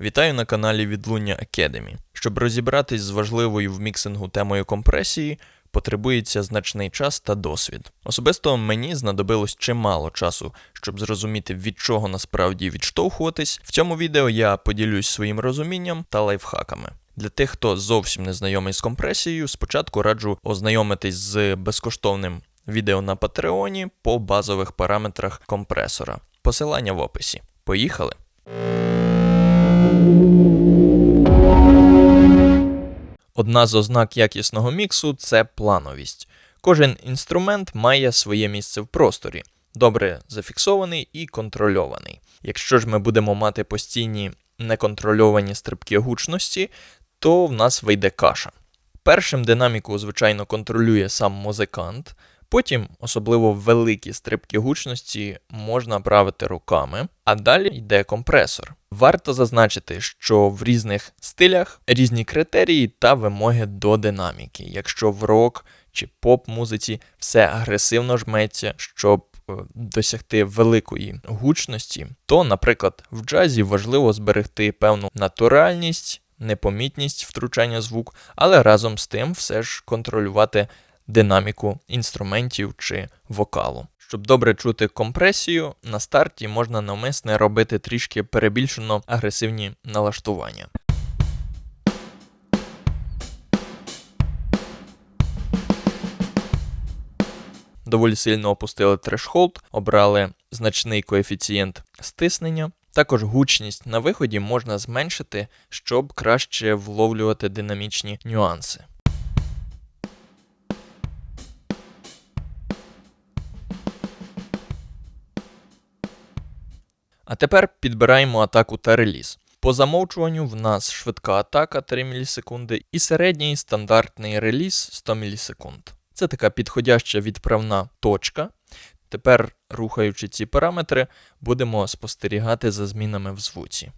Вітаю на каналі Відлуння Academy. Щоб розібратись з важливою в міксингу темою компресії, потребується значний час та досвід. Особисто мені знадобилось чимало часу, щоб зрозуміти, від чого насправді відштовхуватись. В цьому відео я поділюсь своїм розумінням та лайфхаками. Для тих, хто зовсім не знайомий з компресією, спочатку раджу ознайомитись з безкоштовним відео на Патреоні по базових параметрах компресора. Посилання в описі. Поїхали! Одна з ознак якісного міксу це плановість. Кожен інструмент має своє місце в просторі, добре зафіксований і контрольований. Якщо ж ми будемо мати постійні неконтрольовані стрибки гучності, то в нас вийде каша. Першим динаміку, звичайно, контролює сам музикант, потім, особливо великі стрибки гучності, можна правити руками, а далі йде компресор. Варто зазначити, що в різних стилях різні критерії та вимоги до динаміки. Якщо в рок чи поп-музиці все агресивно жметься, щоб е, досягти великої гучності, то, наприклад, в джазі важливо зберегти певну натуральність, непомітність втручання звук, але разом з тим все ж контролювати динаміку інструментів чи вокалу. Щоб добре чути компресію, на старті можна навмисне робити трішки перебільшено агресивні налаштування. Доволі сильно опустили трешхолд, обрали значний коефіцієнт стиснення. Також гучність на виході можна зменшити, щоб краще вловлювати динамічні нюанси. А тепер підбираємо атаку та реліз. По замовчуванню в нас швидка атака 3 мс і середній стандартний реліз 100 мс. Це така підходяща відправна точка. Тепер, рухаючи ці параметри, будемо спостерігати за змінами в звуці.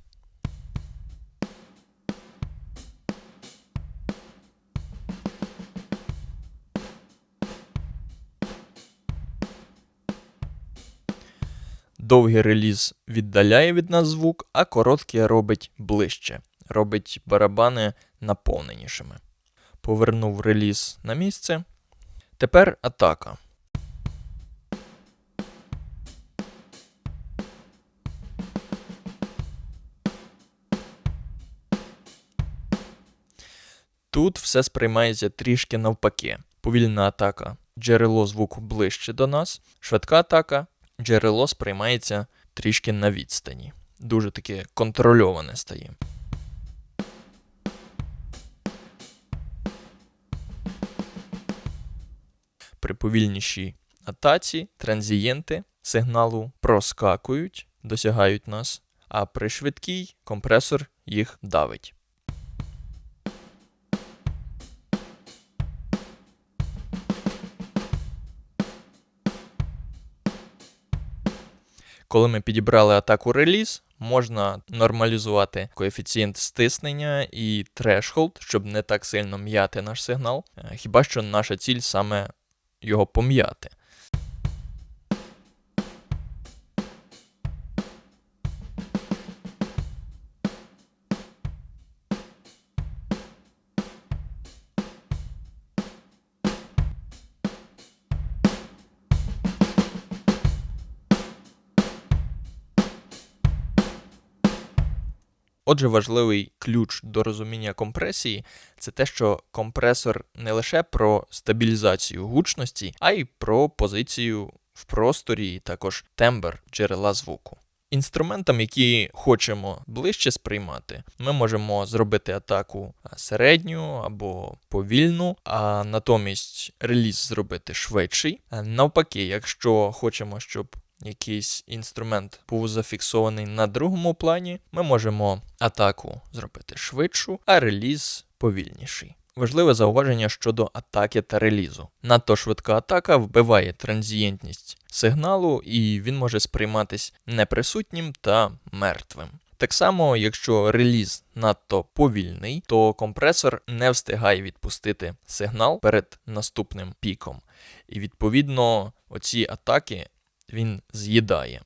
Довгий реліз віддаляє від нас звук, а короткий робить ближче, робить барабани наповненішими. Повернув реліз на місце. Тепер атака. Тут все сприймається трішки навпаки. Повільна атака. Джерело звуку ближче до нас, швидка атака джерело сприймається трішки на відстані. Дуже таке контрольоване стає. При повільнішій атаці транзієнти сигналу проскакують, досягають нас, а при швидкій компресор їх давить. Коли ми підібрали атаку реліз, можна нормалізувати коефіцієнт стиснення і трешхолд, щоб не так сильно м'яти наш сигнал. Е, хіба що наша ціль саме його пом'яти. Отже, важливий ключ до розуміння компресії це те, що компресор не лише про стабілізацію гучності, а й про позицію в просторі і також тембр джерела звуку. Інструментам, які хочемо ближче сприймати, ми можемо зробити атаку середню або повільну, а натомість реліз зробити швидший. Навпаки, якщо хочемо, щоб якийсь інструмент був зафіксований на другому плані, ми можемо атаку зробити швидшу, а реліз повільніший. Важливе зауваження щодо атаки та релізу. Надто швидка атака вбиває транзієнтність сигналу, і він може сприйматись неприсутнім та мертвим. Так само, якщо реліз надто повільний, то компресор не встигає відпустити сигнал перед наступним піком. І відповідно оці атаки він з'їдає.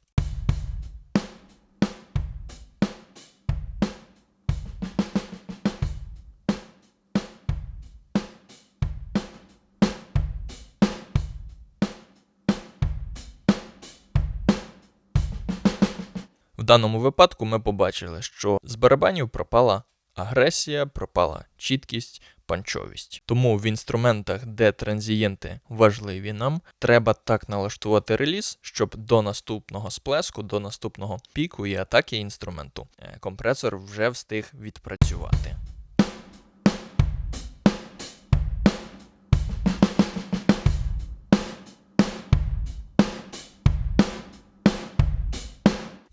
В даному випадку ми побачили, що з барабанів пропала агресія, пропала чіткість, панчовість. Тому в інструментах, де транзієнти важливі нам, треба так налаштувати реліз, щоб до наступного сплеску, до наступного піку і атаки інструменту е, компресор вже встиг відпрацювати.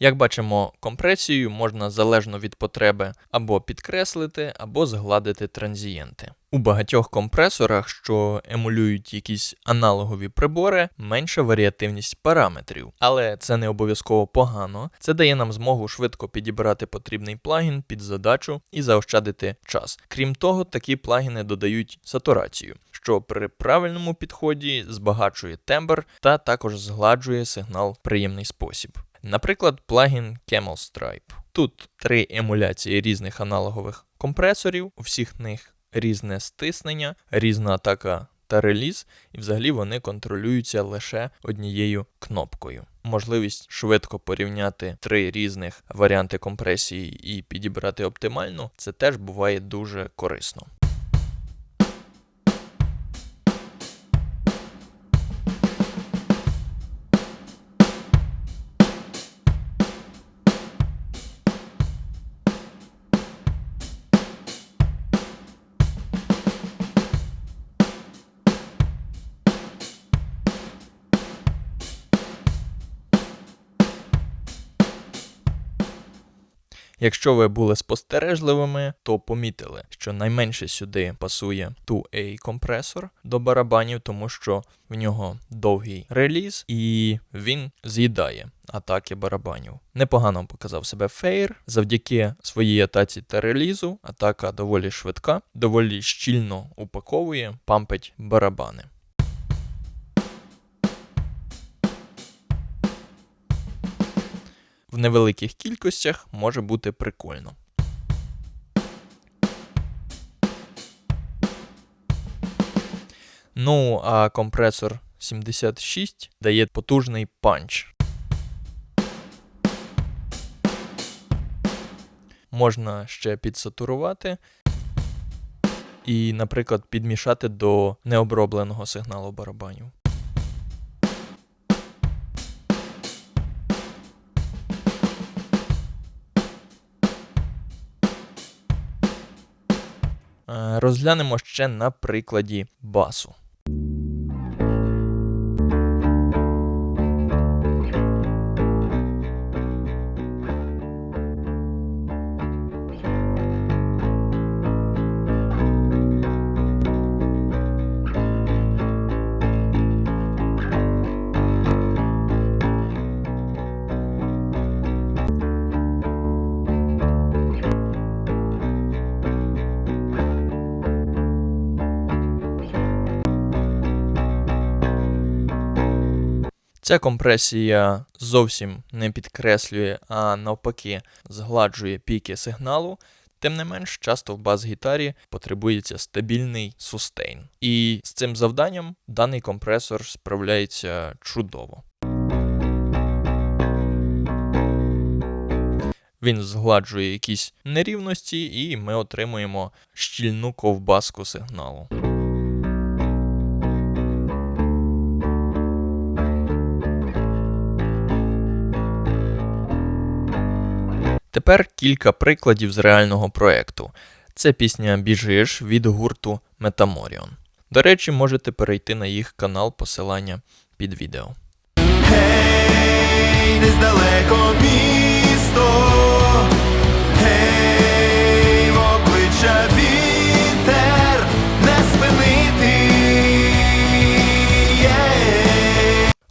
Як бачимо, компресію можна залежно від потреби або підкреслити, або згладити транзієнти. У багатьох компресорах, що емулюють якісь аналогові прибори, менша варіативність параметрів, але це не обов'язково погано. Це дає нам змогу швидко підібрати потрібний плагін під задачу і заощадити час. Крім того, такі плагіни додають сатурацію, що при правильному підході збагачує тембр та також згладжує сигнал в приємний спосіб. Наприклад, плагін Camel Stripe. Тут три емуляції різних аналогових компресорів, у всіх них різне стиснення, різна атака та реліз, і взагалі вони контролюються лише однією кнопкою. Можливість швидко порівняти три різних варіанти компресії і підібрати оптимальну, це теж буває дуже корисно. Якщо ви були спостережливими, то помітили, що найменше сюди пасує 2A компресор до барабанів, тому що в нього довгий реліз і він з'їдає атаки барабанів. Непогано показав себе Фейр. Завдяки своїй атаці та релізу. Атака доволі швидка, доволі щільно упаковує, пампить барабани. Невеликих кількостях може бути прикольно. Ну, а компресор 76 дає потужний панч. Можна ще підсатурувати і, наприклад, підмішати до необробленого сигналу барабанів. Розглянемо ще на прикладі басу. Ця компресія зовсім не підкреслює, а навпаки, згладжує піки сигналу. Тим не менш, часто в бас-гітарі потребується стабільний сустейн. І з цим завданням даний компресор справляється чудово. Він згладжує якісь нерівності, і ми отримуємо щільну ковбаску сигналу. Тепер кілька прикладів з реального проекту. Це пісня Біжиш від гурту Метаморіон. До речі, можете перейти на їх канал посилання під відео. Гей, десь далеко місто.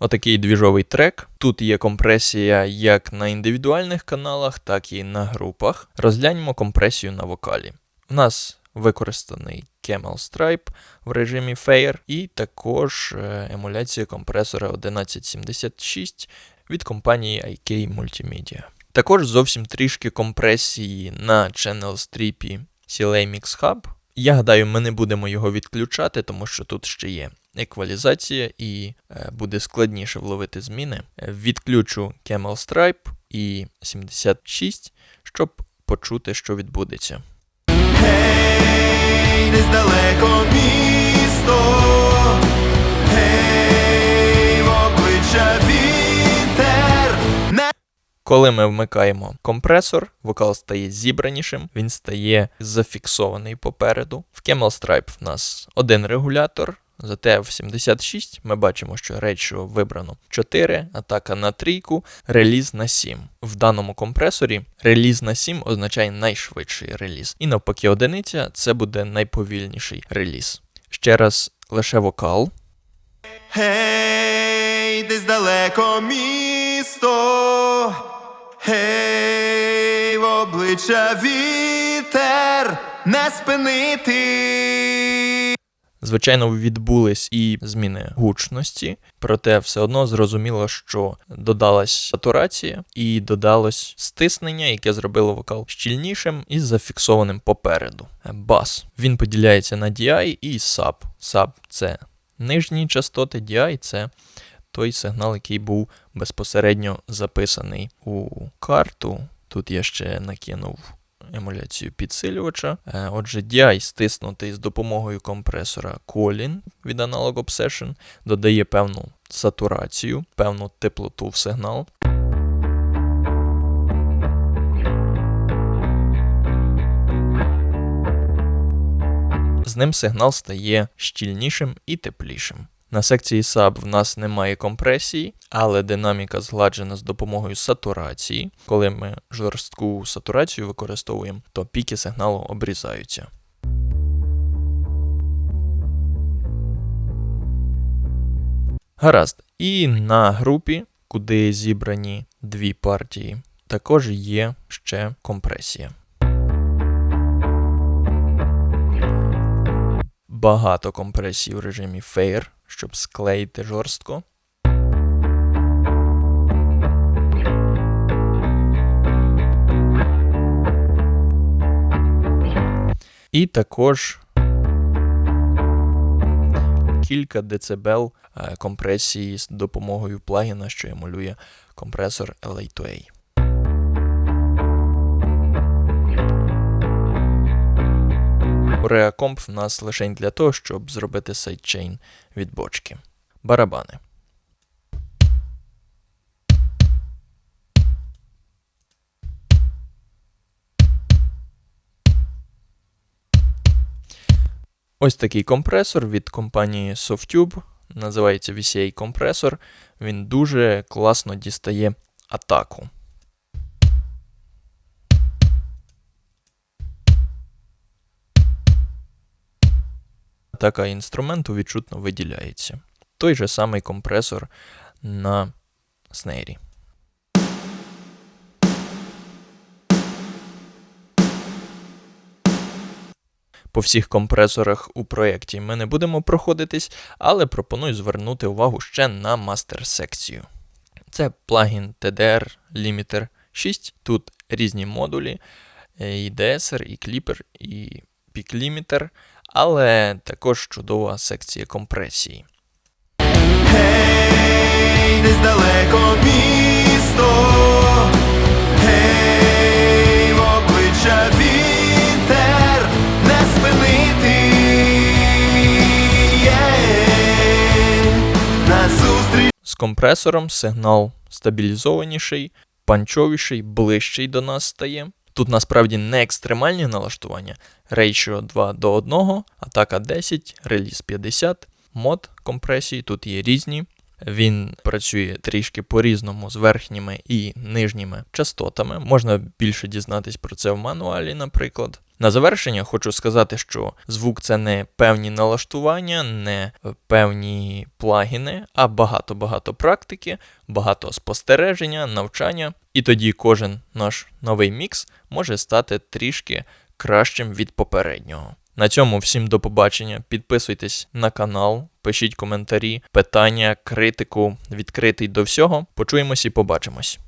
Отакий двіжовий трек. Тут є компресія як на індивідуальних каналах, так і на групах. Розгляньмо компресію на вокалі. У нас використаний Camel Stripe в режимі Fair, і також е, емуляція компресора 1176 від компанії IK Multimedia. Також зовсім трішки компресії на Channel Strip CLA Mix Hub. Я гадаю, ми не будемо його відключати, тому що тут ще є еквалізація і е, буде складніше вловити зміни. Відключу Camel Stripe, і 76, щоб почути, що відбудеться. Гей, десь далеко місто, гей, обличчя вітер, Коли ми вмикаємо компресор, вокал стає зібранішим, він стає зафіксований попереду. В Camel Stripe в нас один регулятор. Зате в 76 ми бачимо, що речо вибрано 4, атака на трійку, реліз на 7. В даному компресорі реліз на 7 означає найшвидший реліз. І навпаки, одиниця це буде найповільніший реліз. Ще раз лише вокал. Гей, десь далеко місто, гей, в обличчя вітер, не спинити. Звичайно, відбулись і зміни гучності, проте все одно зрозуміло, що додалась сатурація і додалось стиснення, яке зробило вокал щільнішим і зафіксованим попереду. Бас. Він поділяється на DI і SUB. SUB – це нижні частоти, DI – це той сигнал, який був безпосередньо записаний у карту. Тут я ще накинув емуляцію підсилювача. Е, Отже, DI стиснутий з допомогою компресора Colin від Analog Obsession додає певну сатурацію, певну теплоту в сигнал. З ним сигнал стає щільнішим і теплішим. На секції SAB в нас немає компресії, але динаміка згладжена з допомогою сатурації. Коли ми жорстку сатурацію використовуємо, то піки сигналу обрізаються. Гаразд. І на групі, куди зібрані дві партії, також є ще компресія. Багато компресій в режимі Fair, щоб склеїти жорстко. І також кілька децибел е, компресії з допомогою плагіна, що емулює компресор LA2A. Реакомп в нас лише для того, щоб зробити сайдчейн від бочки. Барабани. Ось такий компресор від компанії Softube. Називається VCA компресор. Він дуже класно дістає атаку. Атака інструменту відчутно виділяється. Той же самий компресор на снейрі. По всіх компресорах у проєкті ми не будемо проходитись, але пропоную звернути увагу ще на мастер-секцію. Це плагін TDR Limiter 6. Тут різні модулі, е, і DSR, і Clipper, і Peak Limiter, але також чудова секція компресії. Гей, десь далеко місто, гей, в обличчя вітер, не спинити. Є, назустріч З компресором сигнал стабілізованіший, панчовіший, ближчий до нас стає. Тут насправді не екстремальні налаштування. Ratio 2 до 1, атака 10, реліз 50, мод компресії тут є різні. Він працює трішки по-різному з верхніми і нижніми частотами. Можна більше дізнатись про це в мануалі, наприклад. На завершення хочу сказати, що звук це не певні налаштування, не певні плагіни, а багато-багато практики, багато спостереження, навчання. І тоді кожен наш новий мікс може стати трішки кращим від попереднього. На цьому всім до побачення. Підписуйтесь на канал, пишіть коментарі, питання, критику, відкритий до всього. Почуємось і побачимось.